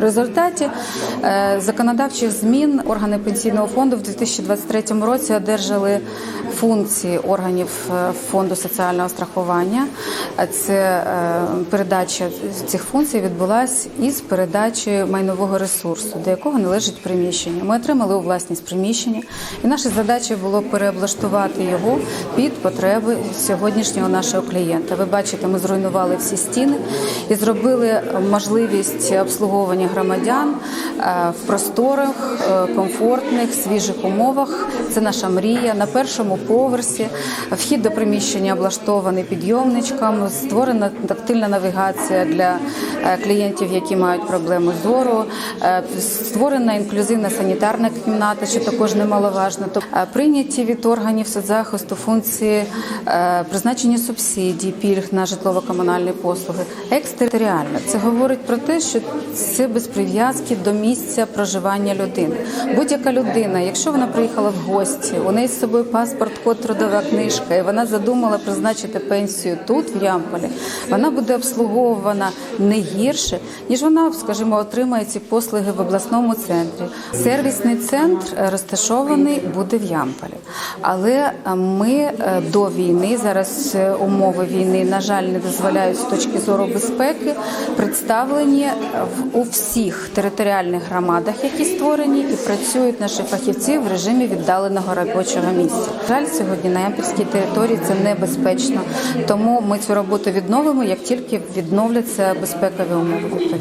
Результаті е, законодавчих змін органи пенсійного фонду в 2023 році одержали функції органів е, фонду соціального страхування. Це е, передача цих функцій відбулася із передачі майнового ресурсу, до якого належить приміщення. Ми отримали у власність приміщення, і наша задача було переоблаштувати його під потреби сьогоднішнього нашого клієнта. Ви бачите, ми зруйнували всі стіни і зробили можливість обслуговування громадян е, в просторих, е, комфортних, свіжих умовах. Це наша мрія. На першому поверсі вхід до приміщення облаштований підйомничком, створена тактильна навігація для е, клієнтів, які мають проблеми зору, е, створена інклюзивна санітарна кімната, що також немаловажно. Е, прийняті від органів соцзахисту функції призначення субсидій, пільг на житлово-комунальні послуги. Екстериторіально це говорить про те, що це без прив'язки до місця проживання людини. Будь-яка людина, якщо вона приїхала в гості, у неї з собою паспорт, код, трудова книжка, і вона задумала призначити пенсію тут, в Ямполі, вона буде обслуговувана не гірше, ніж вона, скажімо, отримає ці послуги в обласному центрі. Сервісний центр е, розташований буде в Ямполі, але е, ми е, до війни зараз умови війни, на жаль, не дозволяють з точки зору безпеки представлені у всіх територіальних громадах, які створені, і працюють наші фахівці в режимі віддаленого робочого місця. Жаль, сьогодні на ямпільській території це небезпечно, тому ми цю роботу відновимо, як тільки відновляться безпекові умови.